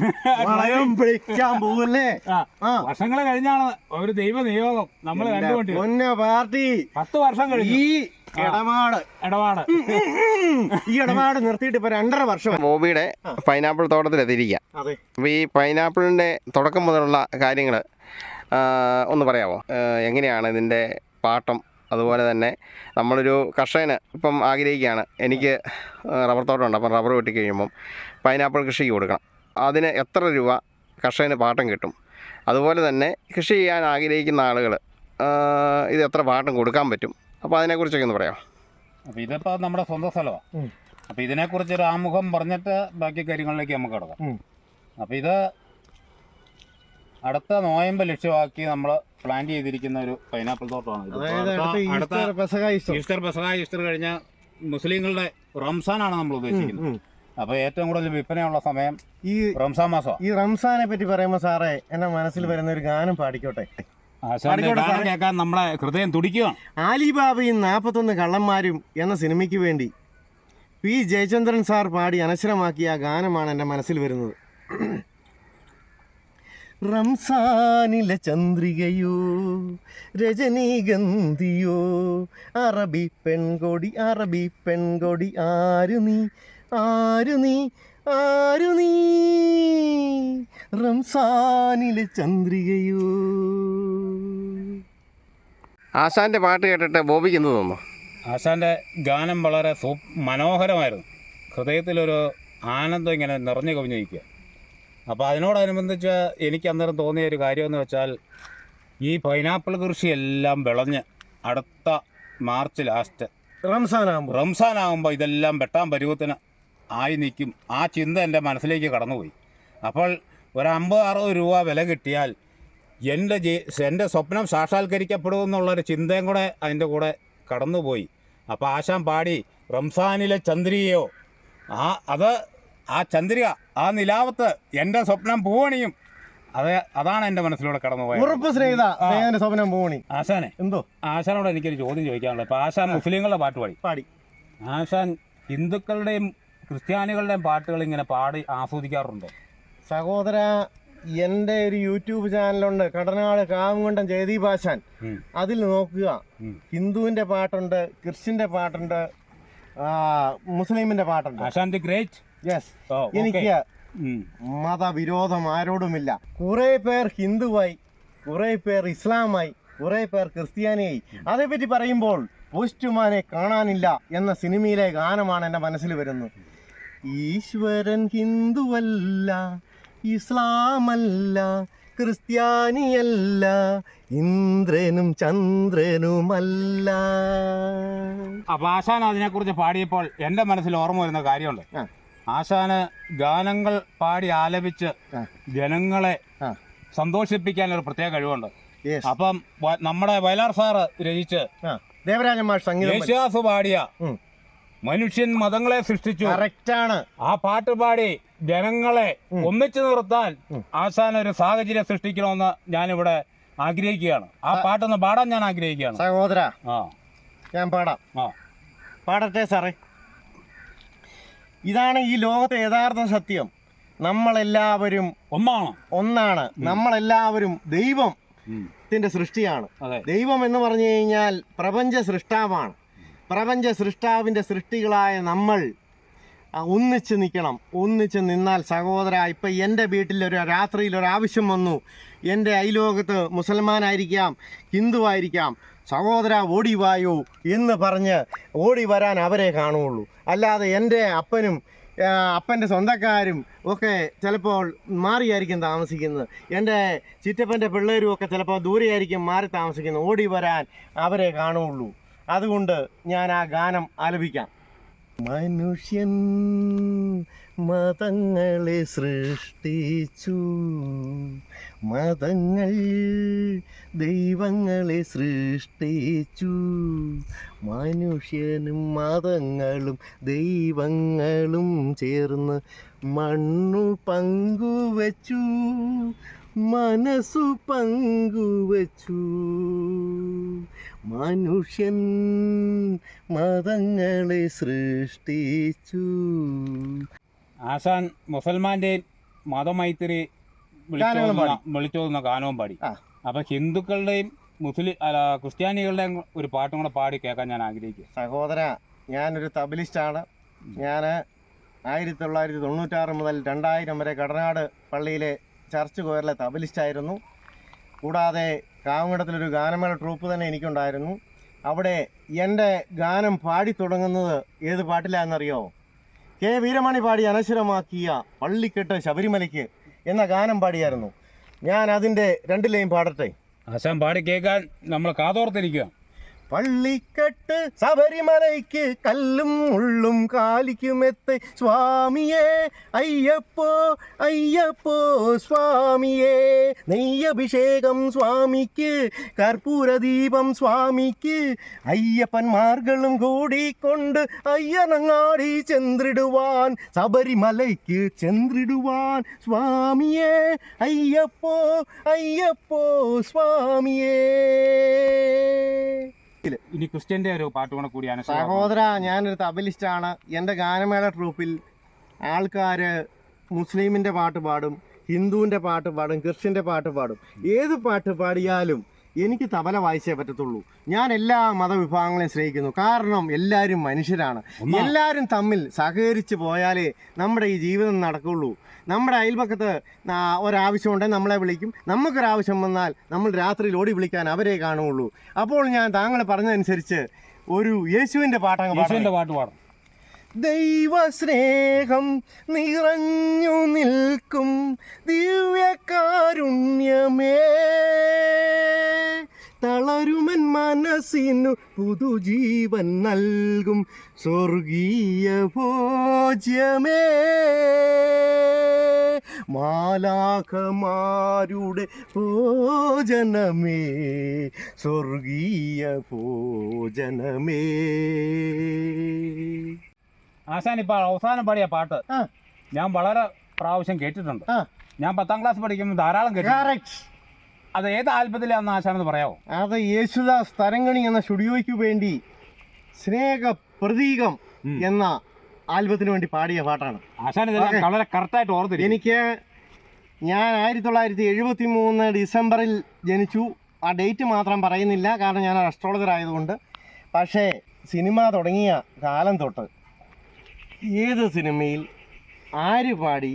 വളയം പിടിക്കാൻ പോവല്ലേ വർഷങ്ങൾ കഴിഞ്ഞാണ് ഒരു ദൈവ നിയോഗം നമ്മൾ കണ്ടുകൊണ്ട് പൊന്ന പാർട്ടി. പത്ത് വർഷം കഴിഞ്ഞു. ഈ ഇടപാട്. ഇടപാട്. ഈ ഇടപാട് നിർത്തിയിട്ട് ഇപ്പൊ രണ്ടര വർഷം. ബോബിയുടെ പൈനാപ്പിൾ തോട്ടത്തിലെത്തിയിരിക്കുക അതെ. അപ്പൊ ഈ പൈനാപ്പിളിന്റെ തുടക്കം മുതലുള്ള കാര്യങ്ങൾ ഒന്ന് പറയാമോ എങ്ങനെയാണ് ഇതിന്റെ പാട്ടം? അതുപോലെ തന്നെ നമ്മളൊരു കർഷകന് ഇപ്പം ആഗ്രഹിക്കുകയാണ് എനിക്ക് റബ്ബർ തോട്ടമുണ്ട് അപ്പം റബ്ബർ വെട്ടി കഴിയുമ്പം പൈനാപ്പിൾ കൃഷിക്ക് കൊടുക്കണം. അതിന് എത്ര രൂപ കർഷകന് പാട്ടം കിട്ടും? അതുപോലെ തന്നെ കൃഷി ചെയ്യാൻ ആഗ്രഹിക്കുന്ന ആളുകൾ ഇത് എത്ര പാട്ടം കൊടുക്കാൻ പറ്റും? അപ്പോൾ അതിനെക്കുറിച്ചൊക്കെ ഒന്ന് പറയാം അപ്പോൾ ഇതിപ്പോൾ നമ്മുടെ സ്വന്തം സ്ഥലമാണ് അപ്പോൾ ഇതിനെക്കുറിച്ച് ഒരു ആമുഖം പറഞ്ഞിട്ട് ബാക്കി കാര്യങ്ങളിലേക്ക് നമുക്ക് കിടക്കാം. അപ്പോൾ ഇത് അടുത്ത നോയമ്പ് ലക്ഷ്യമാക്കി നമ്മൾ പ്ലാൻ ചെയ്തിരിക്കുന്ന ഒരു പൈനാപ്പിൾ തോട്ടമാണ്. അടുത്ത- ഈസ്റ്റർ പെസഹ ഈസ്റ്റർ. കഴിഞ്ഞ മുസ്ലിങ്ങളുടെ റംസാനാണ് നമ്മൾ ഉദ്ദേശിക്കുന്നത്. ഉം. അപ്പൊ ഏറ്റവും കൂടുതൽ വിൽപ്പനയുള്ള സമയം ഈ റംസാൻ മാസം ഈ റംസാനെ പറ്റി പറയുമ്പോ സാറേ എന്റെ മനസ്സിൽ വരുന്ന ഒരു ഗാനം പാടിക്കോട്ടെ? കേൾക്കാൻ നമ്മളെ ഹൃദയം തുടിക്കുകയാണ് ആലിബാബയും നാൽപ്പത്തൊന്ന് കള്ളന്മാരും എന്ന സിനിമയ്ക്ക് വേണ്ടി പി ജയചന്ദ്രൻ സാർ പാടി അനശ്വരമാക്കിയ ആ ഗാനമാണ് എന്റെ മനസ്സിൽ വരുന്നത്. റംസാനിലെ ചന്ദ്രികയോ രജനീഗന്ധിയോ അറബി പെൺകൊടി അറബി പെൺകൊടി ആരു നീ ആരു നീ? ആരു നീ? റംസാനിലെ ചന്ദ്രികയോ? ആശാന്റെ പാട്ട് കേട്ടിട്ട് ബോബിക്ക് എന്ത് തോന്നുന്നു? ആശാന്റെ ഗാനം വളരെ സൂ മനോഹരമായിരുന്നു. ഹൃദയത്തിലൊരു ആനന്ദം ഇങ്ങനെ നിറഞ്ഞു കവിഞ്ഞിരിക്കുക അപ്പോൾ അതിനോടനുബന്ധിച്ച് എനിക്ക് അന്നേരം തോന്നിയ ഒരു കാര്യം എന്ന് വെച്ചാൽ ഈ പൈനാപ്പിൾ കൃഷിയെല്ലാം വിളഞ്ഞ് അടുത്ത മാർച്ച് ലാസ്റ്റ് റംസാനാകുമ്പോൾ. റംസാനാകുമ്പോൾ ഇതെല്ലാം വെട്ടാൻ പരുവത്തിന് ആയി നിൽക്കും. ആ ചിന്ത എന്റെ മനസ്സിലേക്ക് കടന്നുപോയി. അപ്പോൾ ഒരു അമ്പത് അറുപത് രൂപ വില കിട്ടിയാൽ എന്റെ ജീ എന്റെ സ്വപ്നം സാക്ഷാത്കരിക്കപ്പെടുമെന്നുള്ളൊരു ചിന്തയും കൂടെ അതിന്റെ കൂടെ കടന്നുപോയി. അപ്പോൾ ആശാൻ പാടി റംസാനിലെ ചന്ദ്രികയോ ആ അത് ആ ചന്ദ്രിക ആ നിലാവത്ത് എന്റെ സ്വപ്നം പൂവണിയും. അത് അതാണ് എന്റെ മനസ്സിലൂടെ കടന്നുപോയത്. ഉറപ്പ് സ്നേഹിത സ്നേഹന്റെ സ്വപ്നം പൂവണി. ആശാനെ എന്തോ? ആശാനോട് എനിക്കൊരു ചോദ്യം ചോദിക്കാനുള്ളത്. ഇപ്പോൾ ആശാൻ മുസ്ലിങ്ങളുടെ പാട്ട് പാടി. പാടി. ആശാൻ ഹിന്ദുക്കളുടെയും ക്രിസ്ത്യാനികളുടെയും പാട്ടുകൾ ഇങ്ങനെ പാടി ആസ്വദിക്കാറുണ്ടോ? സഹോദര എന്റെ ഒരു യൂട്യൂബ് ചാനലുണ്ട് കടനാട് കാവുകൊണ്ടൻ ജയദീപ് ആശാൻ. ഉം. അതിൽ നോക്കുക. ഹിന്ദുവിന്റെ ഹിന്ദുവിന്റെ പാട്ടുണ്ട് ക്രിസ്ത്യന്റെ പാട്ടുണ്ട് മുസ്ലിമിന്റെ മുസ്ലിമിന്റെ പാട്ടുണ്ട്. അശാന്തി ഗ്രേറ്റ്? യെസ് എനിക്ക് മതവിരോധം ആരോടുമില്ല. കുറേ പേർ ഹിന്ദുവായി കുറെ പേർ ഇസ്ലാമായി കുറെ പേർ ക്രിസ്ത്യാനിയായി. അതേപ്പറ്റി പറയുമ്പോൾ പോസ്റ്റുമാനെ കാണാനില്ല എന്ന സിനിമയിലെ ഗാനമാണ് എന്റെ മനസ്സിൽ വരുന്നത്. ഈശ്വരൻ ഹിന്ദുവല്ല ഇസ്ലാമല്ല ക്രിസ്ത്യാനിയല്ല ഇന്ദ്രനും ചന്ദ്രനുമല്ല അപ്പൊ ആശാൻ അതിനെക്കുറിച്ച് പാടിയപ്പോൾ എന്റെ മനസ്സിൽ ഓർമ്മ വരുന്ന കാര്യമുണ്ട്. ആശാന് ഗാനങ്ങൾ പാടി ആലപിച്ച് ജനങ്ങളെ. സന്തോഷിപ്പിക്കാൻ ഒരു പ്രത്യേക കഴിവുണ്ട് അപ്പം നമ്മുടെ വയലാർ സാറ് രചിച്ച് ദേവരാജന്മാർ മാഷ് സംഗീതം പാടിയ. മനുഷ്യൻ മതങ്ങളെ സൃഷ്ടിച്ചു. കറക്റ്റാണ് ആ പാട്ട് പാടി ജനങ്ങളെ ഒന്നിച്ചു നിർത്താൻ. ആശാൻ ഒരു സാഹചര്യം സൃഷ്ടിക്കണമെന്ന് ഞാനിവിടെ ആഗ്രഹിക്കുകയാണ്. ആ പാട്ടൊന്ന് പാടാൻ ഞാൻ ആഗ്രഹിക്കുകയാണ്. സഹോദര ആ. ഞാൻ പാടാം. ആ. പാടട്ടെ സാറേ. ഇതാണ് ഈ ലോകത്തെ യഥാർത്ഥ സത്യം. നമ്മളെല്ലാവരും ഒന്നാണ്. ഒന്നാണ്. നമ്മളെല്ലാവരും ദൈവം ത്തിന്റെ സൃഷ്ടിയാണ്. ദൈവം എന്ന് പറഞ്ഞു കഴിഞ്ഞാൽ പ്രപഞ്ച സൃഷ്ടാവാണ്. പ്രപഞ്ച സൃഷ്ടാവിന്റെ സൃഷ്ടികളായ നമ്മൾ ഒന്നിച്ച് നിൽക്കണം. ഒന്നിച്ച് നിന്നാൽ സഹോദര ഇപ്പം എന്റെ വീട്ടിലൊരു രാത്രിയിൽ ഒരു ആവശ്യം വന്നു. എന്റെ അയലോകത്ത് മുസൽമാനായിരിക്കാം ഹിന്ദുവായിരിക്കാം. സഹോദര ഓടി വായോ എന്ന് പറഞ്ഞ് ഓടി വരാൻ അവരെ കാണുകയുള്ളൂ. അല്ലാതെ എന്റെ അപ്പനും അപ്പന്റെ സ്വന്തക്കാരും ഒക്കെ ചിലപ്പോൾ മാറിയായിരിക്കും താമസിക്കുന്നത്. എന്റെ ചിറ്റപ്പന്റെ പിള്ളേരും ഒക്കെ ചിലപ്പോൾ ദൂരെയായിരിക്കും മാറി താമസിക്കുന്നത്. ഓടി വരാൻ അവരെ കാണുകയുള്ളൂ. അതുകൊണ്ട് ഞാൻ ആ ഗാനം ആലപിക്കാം. മനുഷ്യൻ മതങ്ങളെ സൃഷ്ടിച്ചു. മതങ്ങൾ ദൈവങ്ങളെ സൃഷ്ടിച്ചു. മനുഷ്യനും മതങ്ങളും ദൈവങ്ങളും ചേർന്ന് മണ്ണു പങ്കുവച്ചു. മനസ്സു പങ്കുവച്ചു. മനുഷ്യൻ മതങ്ങളെ സൃഷ്ടിച്ചു. ആശാൻ മുസൽമാന്റെ മതമൈത്രി. വിളിച്ചോതുന്ന ഗാനവും പാടി. അപ്പം ഹിന്ദുക്കളുടെയും മുസ്ലിം അല്ല ക്രിസ്ത്യാനികളുടെയും ഒരു പാട്ടും കൂടെ പാടി കേൾക്കാൻ ഞാൻ ആഗ്രഹിക്കും സഹോദര ഞാനൊരു തബലിസ്റ്റാണ്. ഞാൻ ആയിരത്തി തൊള്ളായിരത്തി തൊണ്ണൂറ്റാറ് മുതൽ രണ്ടായിരം വരെ കടനാട് പള്ളിയിലെ ചർച്ച് കോയറിലെ തബലിസ്റ്റായിരുന്നു. കൂടാതെ കാവുങ്ങടത്തിലൊരു ഗാനമേള ട്രൂപ്പ് തന്നെ എനിക്കുണ്ടായിരുന്നു. അവിടെ എന്റെ ഗാനം പാടി തുടങ്ങുന്നത് ഏത് പാട്ടിലാണെന്നറിയോ? കെ വീരമണി പാടി അനശ്വരമാക്കിയ പള്ളിക്കെട്ട് ശബരിമലയ്ക്ക് എന്ന ഗാനം പാടിയായിരുന്നു. ഞാൻ അതിന്റെ രണ്ടിലെയും പാടട്ടെ. ആശാൻ പാടി കേൾക്കാൻ നമ്മൾ കാതോർത്തിരിക്കുക பள்ளிக்கட்டு சபரிமலைக்கு கல்லும் முள்ளும் காலிக்கு மெத்தை. சுவாமியே ஐயப்போ ஐயப்போ சுவாமியே. நெய்யபிஷேகம் சுவாமிக்கு கற்பூர தீபம் சுவாமிக்கு. ஐயப்பன்மார்களும் கூடி கொண்டு ஐயனங்காடி சென்றிடுவான். சபரிமலைக்கு சென்றிடுவான். சுவாமியே ஐயப்போ ஐயப்போ சுவாமியே. ഇനി ക്രിസ്ത്യന്റെ ഒരു പാട്ട് കൂടെ കൂടിയാണ് സഹോദര ഞാനൊരു തബലിസ്റ്റാണ്. എന്റെ ഗാനമേള ട്രൂപ്പിൽ ആൾക്കാര് മുസ്ലിമിന്റെ പാട്ട് പാടും ഹിന്ദുവിന്റെ പാട്ട് പാടും ക്രിസ്ത്യന്റെ പാട്ട് പാടും. ഏത് പാട്ട് പാടിയാലും എനിക്ക് തബല വായിച്ചേ പറ്റത്തുള്ളൂ. ഞാൻ എല്ലാ മതവിഭാഗങ്ങളെയും സ്നേഹിക്കുന്നു. കാരണം എല്ലാവരും മനുഷ്യരാണ്. എല്ലാവരും തമ്മിൽ സഹകരിച്ച് പോയാലേ നമ്മുടെ ഈ ജീവിതം നടക്കുള്ളൂ. നമ്മുടെ അയൽപക്കത്ത് ഒരാവശ്യം ഒരാവശ്യമുണ്ടെങ്കിൽ നമ്മളെ വിളിക്കും. നമുക്കൊരാവശ്യം വന്നാൽ നമ്മൾ രാത്രിയിൽ ഓടി വിളിക്കാൻ അവരെ കാണുകയുള്ളൂ. അപ്പോൾ ഞാൻ താങ്കൾ പറഞ്ഞതനുസരിച്ച് ഒരു യേശുവിന്റെ പാട്ടങ്ങ് പാടാം. യേശുവിന്റെ പാട്ട് പാടും. ദൈവസ്നേഹം നിറഞ്ഞു നിൽക്കും ദിവ്യകാരുണ്യമേ. തളരുമൻ മനസ്സിനു പുതുജീവൻ നൽകും സ്വർഗീയ ഭോജ്യമേ. മാലാഖമാരുടെ ഭോജനമേ സ്വർഗീയ ഭോജനമേ. ആശാൻ ഇപ്പൊ അവസാനം പാടിയ പാട്ട്. ഞാൻ വളരെ പ്രാവശ്യം കേട്ടിട്ടുണ്ട്. ഞാൻ പത്താം ക്ലാസ് പഠിക്കുമ്പോൾ ധാരാളം കേട്ടിട്ടുണ്ട്. അത് ഏത് ആൽബത്തിലാണെന്ന് ആശാനെന്ന് പറയാമോ അത് യേശുദാസ് തരങ്കണി എന്ന സ്റ്റുഡിയോയ്ക്ക് വേണ്ടി സ്നേഹ പ്രതീകം എന്ന ആൽബത്തിന് വേണ്ടി പാടിയ പാട്ടാണ്. ആശാൻ ഇതെല്ലാം. വളരെ കറക്റ്റായിട്ട് ഓർത്തിരിക്കും എനിക്ക് ഞാൻ ആയിരത്തി തൊള്ളായിരത്തി എഴുപത്തി മൂന്ന് ഡിസംബറിൽ ജനിച്ചു. ആ ഡേറ്റ് മാത്രം പറയുന്നില്ല. കാരണം ഞാൻ അസ്ട്രോളജർ ആയതുകൊണ്ട്. പക്ഷേ സിനിമ തുടങ്ങിയ കാലം തൊട്ട് ഏത് സിനിമയിൽ ആര് പാടി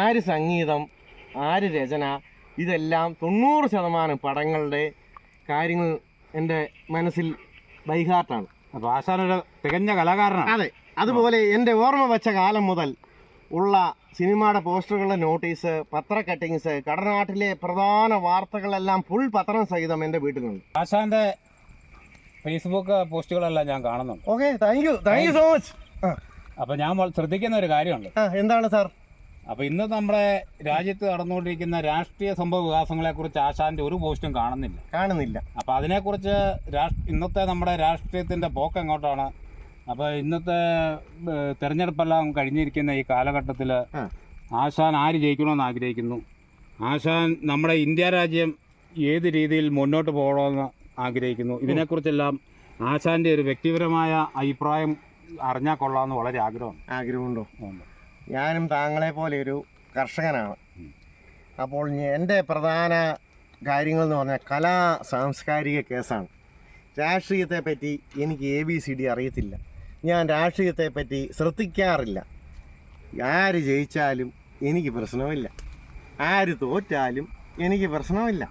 ആര് സംഗീതം ആര് രചന ഇതെല്ലാം തൊണ്ണൂറ് ശതമാനം പടങ്ങളുടെ കാര്യങ്ങൾ എന്റെ മനസ്സിൽ ബൈഹാർട്ടാണ്. അപ്പോൾ ആശാൻ ഒരു തികഞ്ഞ കലാകാരനാണ്. അതെ അതുപോലെ എന്റെ ഓർമ്മ വെച്ച കാലം മുതൽ ഉള്ള സിനിമയുടെ പോസ്റ്ററുകളുടെ നോട്ടീസ് പത്ര കട്ടിങ്സ് കടനാട്ടിലെ പ്രധാന വാർത്തകളെല്ലാം ഫുൾ പത്രം സഹിതം എന്റെ വീട്ടിലുണ്ട്. ആശാന്റെ ഫേസ്ബുക്ക് പോസ്റ്റുകളെല്ലാം ഞാൻ കാണുന്നുണ്ട്. Okay thank you thank you so much അപ്പോൾ ഞാൻ ശ്രദ്ധിക്കുന്ന ഒരു കാര്യമുണ്ട്. എന്താണ് സാർ? അപ്പോൾ ഇന്ന് നമ്മുടെ രാജ്യത്ത് നടന്നുകൊണ്ടിരിക്കുന്ന രാഷ്ട്രീയ സംഭവ വികാസങ്ങളെക്കുറിച്ച് ആശാന്റെ ഒരു പോസ്റ്റും കാണുന്നില്ല. കാണുന്നില്ല. അപ്പോൾ അതിനെക്കുറിച്ച് ഇന്നത്തെ നമ്മുടെ രാഷ്ട്രീയത്തിന്റെ പോക്ക് എങ്ങോട്ടാണ്? അപ്പോൾ ഇന്നത്തെ തെരഞ്ഞെടുപ്പെല്ലാം കഴിഞ്ഞിരിക്കുന്ന ഈ കാലഘട്ടത്തിൽ. ആശാൻ ആര് ജയിക്കണമെന്ന് ആഗ്രഹിക്കുന്നു? ആശാൻ നമ്മുടെ ഇന്ത്യ രാജ്യം ഏത് രീതിയിൽ മുന്നോട്ട് പോകണമെന്ന് ആഗ്രഹിക്കുന്നു? ഇതിനെക്കുറിച്ചെല്ലാം ആശാന്റെ ഒരു വ്യക്തിപരമായ അഭിപ്രായം അറിഞ്ഞാൽ കൊള്ളാമെന്ന് വളരെ ആഗ്രഹം ആഗ്രഹമുണ്ടോ? ഞാനും താങ്കളെ പോലെ ഒരു കർഷകനാണ്. അപ്പോൾ എന്റെ പ്രധാന കാര്യങ്ങൾ എന്ന് പറഞ്ഞാൽ കലാ സാംസ്കാരിക കേസാണ്. രാഷ്ട്രീയത്തെ പറ്റി എനിക്ക് എ ബി സി ഡി അറിയത്തില്ല. ഞാൻ രാഷ്ട്രീയത്തെ പറ്റി ശ്രദ്ധിക്കാറില്ല. ആര് ജയിച്ചാലും എനിക്ക് പ്രശ്നമില്ല. ആര് തോറ്റാലും എനിക്ക് പ്രശ്നമില്ല.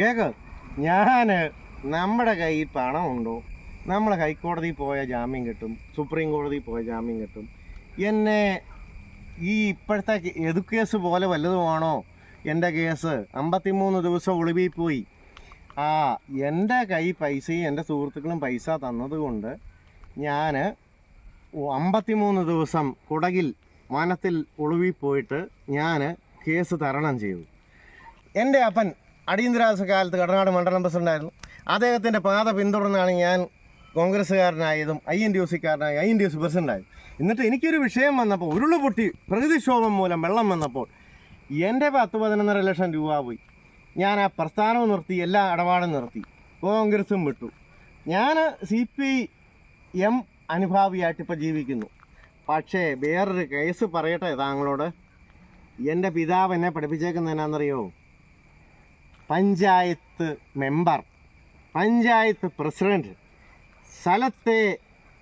കേക്ക്? ഞാൻ നമ്മുടെ കയ്യിൽ പണമുണ്ടോ? നമ്മൾ ഹൈക്കോടതിയിൽ പോയ ജാമ്യം കിട്ടും സുപ്രീം കോടതിയിൽ പോയ ജാമ്യം കിട്ടും. എന്നെ ഈ ഇപ്പോഴത്തെ എതു കേസ് പോലെ വല്ലതുമാണോ എന്റെ കേസ് അമ്പത്തിമൂന്ന് ദിവസം ഒളിവിൽ പോയി. ആ എന്റെ കൈ പൈസയും എന്റെ സുഹൃത്തുക്കളും പൈസ തന്നതുകൊണ്ട് ഞാൻ അമ്പത്തിമൂന്ന് ദിവസം കുടകിൽ വനത്തിൽ ഒളിവിൽ പോയിട്ട് ഞാൻ കേസ് തരണം ചെയ്തു. എന്റെ അപ്പൻ അടിയന്തരാവസ്ഥ കാലത്ത് കടനാട് മണ്ഡലം പ്രസിഡന്റായിരുന്നു അദ്ദേഹത്തിന്റെ പാത പിന്തുടർന്നാണ് ഞാൻ കോൺഗ്രസ്സുകാരനായതും ഐ എൻ ഡി സിക്കാരനായി ഐ എൻ ഡി സി പ്രസിഡന്റായി എന്നിട്ട് എനിക്കൊരു വിഷയം വന്നപ്പോൾ ഉരുൾ പൊട്ടി പ്രകൃതിക്ഷോഭം മൂലം വെള്ളം വന്നപ്പോൾ എന്റെ പത്ത് പതിനൊന്നര ലക്ഷം രൂപ പോയി. ഞാൻ ആ പ്രസ്ഥാനവും നിർത്തി എല്ലാ ഇടപാടും നിർത്തി. കോൺഗ്രസും വിട്ടു. ഞാൻ സി പി എം അനുഭാവിയായിട്ട് ഇപ്പോൾ ജീവിക്കുന്നു. പക്ഷേ വേറൊരു കേസ് പറയട്ടെ താങ്കളോട്? എന്റെ പിതാവ് എന്നെ പഠിപ്പിച്ചേക്കുന്നത് എന്നാണെന്നറിയോ? Panchayat member panchayat president. സ്ഥലത്തെ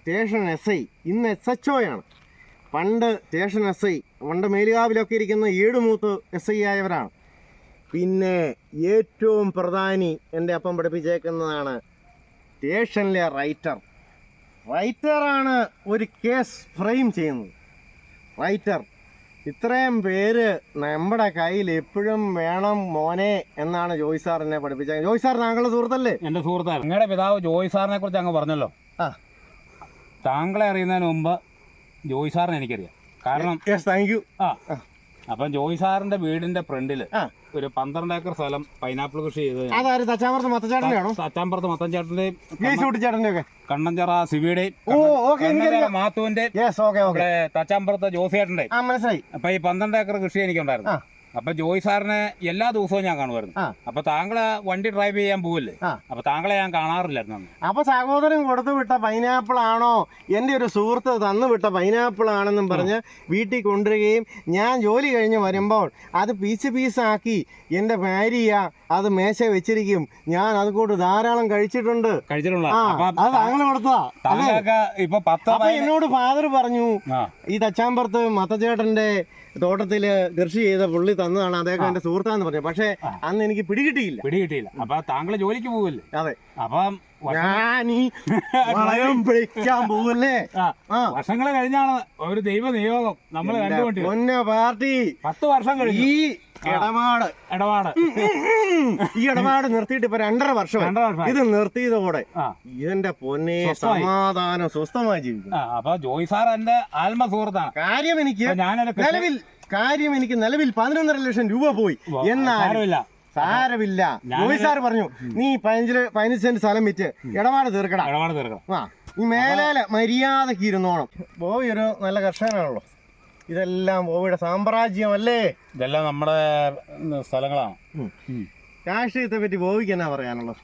സ്റ്റേഷൻ എസ് ഐ ഇന്ന് എസ് എച്ച് ഒയാണ് പണ്ട് സ്റ്റേഷൻ എസ് ഐ പണ്ട് മേലുകാവിലൊക്കെ ഇരിക്കുന്ന ഏടുമൂത്ത് എസ് ഐ ആയവരാണ്. പിന്നെ ഏറ്റവും പ്രധാനി എന്റെ അപ്പം പഠിപ്പിച്ചേക്കുന്നതാണ് സ്റ്റേഷനിലെ റൈറ്റർ. റൈറ്ററാണ് ഒരു കേസ് ഫ്രെയിം ചെയ്യുന്നത്. റൈറ്റർ. ഇത്രയും പേര് നമ്മുടെ കയ്യിൽ എപ്പോഴും വേണം മോനെ എന്നാണ് ജോയ് സാർ എന്നെ പഠിപ്പിച്ചത്. ജോയ് സാർ താങ്കളുടെ സുഹൃത്തല്ലേ? എന്റെ സുഹൃത്താണ് നിങ്ങളുടെ പിതാവ് ജോയ് സാറിനെ കുറിച്ച് അങ്ങ് പറഞ്ഞല്ലോ. ആ. താങ്കളെ അറിയുന്നതിന് മുമ്പ് ജോയ് സാറിനെ എനിക്കറിയാം. കാരണം യെസ് താങ്ക് യു ആ. അപ്പം ജോയി സാറിന്റെ വീടിന്റെ ഫ്രണ്ടിൽ ഒരു പന്ത്രണ്ട് ഏക്കർ സ്ഥലം പൈനാപ്പിൾ കൃഷി ചെയ്ത് തച്ചാമ്പറത്ത് കുട്ടിച്ചാട്ടന്റെ ഒക്കെ കണ്ണഞ്ചറ എനിക്കറിയാം മാത്തുവിന്റെ തച്ചാമ്പറത്ത് ജോസിയേട്ടന്റെ മനസ്സിലായി. അപ്പൊ ഈ പന്ത്രണ്ട് ഏക്കർ കൃഷി എനിക്കുണ്ടായിരുന്നു. അപ്പൊ ജോയ് സാറിനെ എല്ലാ ദിവസവും ഞാൻ കാണുമായിരുന്നു. അപ്പൊ താങ്കളെ വണ്ടി ഡ്രൈവ് ചെയ്യാൻ പോവില്ലേ. അപ്പൊ താങ്കളെ ഞാൻ കാണാറില്ലായിരുന്നു. അപ്പൊ സഹോദരൻ കൊടുത്തു വിട്ട പൈനാപ്പിൾ ആണോ എന്റെ ഒരു സുഹൃത്ത് തന്നു വിട്ട പൈനാപ്പിൾ ആണെന്നും പറഞ്ഞ് വീട്ടിൽ കൊണ്ടുവരികയും ഞാൻ ജോലി കഴിഞ്ഞ് വരുമ്പോൾ അത് പീസ് പീസാക്കി എന്റെ ഭാര്യ അത് മേശ വെച്ചിരിക്കും ഞാൻ അത് കൂട്ട് ധാരാളം കഴിച്ചിട്ടുണ്ട് കഴിച്ചിട്ടുണ്ട് അത് താങ്കൾ കൊടുത്തതാ ഇപ്പൊ എന്നോട് ഫാദർ പറഞ്ഞു. ഈ തച്ചാമ്പറത്ത് മത്തച്ചേട്ടന്റെ തോട്ടത്തിൽ കൃഷി ചെയ്ത പുള്ളി തന്നതാണ് അദ്ദേഹം എന്റെ സുഹൃത്താന്ന് പറഞ്ഞു പക്ഷെ. അന്ന് എനിക്ക് പിടികിട്ടിയില്ല. പിടികിട്ടിയില്ല. അപ്പൊ താങ്കൾ ജോലിക്ക് പോവില്ലേ? അതെ. അപ്പം ഞാൻ ഈ വളയം വർഷങ്ങൾ കഴിഞ്ഞാണ് ഒരു ദൈവ നിയോഗം നമ്മൾ പൊന്ന പാർട്ടി. പത്ത് വർഷം കഴിഞ്ഞു. ഈ ഇടപാട്. ഇടപാട്. ഈ ഇടപാട് നിർത്തിയിട്ട് ഇപ്പൊ രണ്ടര വർഷം ഇത് നിർത്തിയതോടെ. ഇതിന്റെ പൊന്നെ സമാധാനം സ്വസ്ഥമായി ജീവിക്കും അപ്പൊ ജോയ് സാർ എന്റെ ആത്മ സുഹൃത്താണ്. കാര്യം എനിക്ക് നിലവിൽ കാര്യം എനിക്ക് നിലവിൽ പതിനൊന്നര ലക്ഷം രൂപ പോയി. എന്നാൽ സാരമില്ല. ജോയി സാർ പറഞ്ഞു നീ പതിനഞ്ചിൽ പതിനഞ്ച് സെന്റ് സ്ഥലം വിറ്റ് ഇടപാട് തീർക്കണം ഇടപാട് തീർക്കണം. ആ ഈ മേലേലെ മര്യാദയ്ക്ക് ഇരുന്നോണം ബോബി ഒരു നല്ല കർഷകനാണല്ലോ. ഇതെല്ലാം ബോബിയുടെ സാമ്രാജ്യമല്ലേ? ഇതെല്ലാം നമ്മുടെ സ്ഥലങ്ങളാണ്. രാഷ്ട്രീയത്തെ പറ്റി ബോബിക്ക് എന്നാ പറയാനുള്ളത്?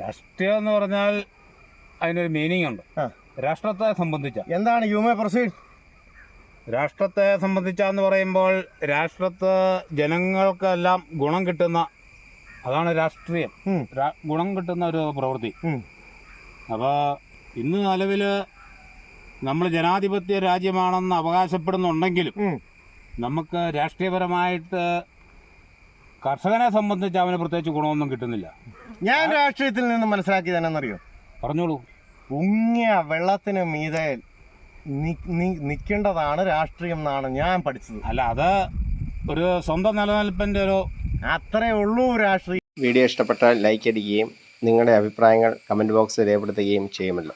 രാഷ്ട്രീയം എന്ന് പറഞ്ഞാൽ അതിനൊരു മീനിങ് ഉണ്ട്. രാഷ്ട്രത്തെ സംബന്ധിച്ച. എന്താണ് യു പ്രസീഡ് പ്രൊസീഡ് രാഷ്ട്രത്തെ സംബന്ധിച്ചാന്ന് പറയുമ്പോൾ രാഷ്ട്രത്ത് ജനങ്ങൾക്കെല്ലാം ഗുണം കിട്ടുന്ന അതാണ് രാഷ്ട്രീയം. രാ- ഗുണം കിട്ടുന്ന ഒരു പ്രവൃത്തി. ഉം. അപ്പോൾ ഇന്ന് നിലവിൽ നമ്മൾ ജനാധിപത്യ രാജ്യമാണെന്ന് അവകാശപ്പെടുന്നുണ്ടെങ്കിലും ഉം. നമുക്ക് രാഷ്ട്രീയപരമായിട്ട് കർഷകനെ സംബന്ധിച്ച് അവന് പ്രത്യേകിച്ച് ഗുണമൊന്നും കിട്ടുന്നില്ല. ഞാൻ രാഷ്ട്രീയത്തിൽ നിന്ന് മനസ്സിലാക്കിയത് എന്നാണെന്നറിയോ പറഞ്ഞോളൂ. ഉങ്ങിയ വെള്ളത്തിന് മീതെ നി- നി- നിൽക്കേണ്ടതാണ് രാഷ്ട്രീയം എന്നാണ് ഞാൻ പഠിച്ചത്. അല്ല അത് ഒരു സ്വന്തം നിലനിൽപ്പിന്റെ ഒരു അത്രേ ഉള്ളൂ രാഷ്ട്രീയം. വീഡിയോ ഇഷ്ടപ്പെട്ടാൽ ലൈക്ക് അടിക്കുകയും നിങ്ങളുടെ അഭിപ്രായങ്ങൾ കമന്റ് ബോക്സിൽ രേഖപ്പെടുത്തുകയും ചെയ്യുമല്ലോ.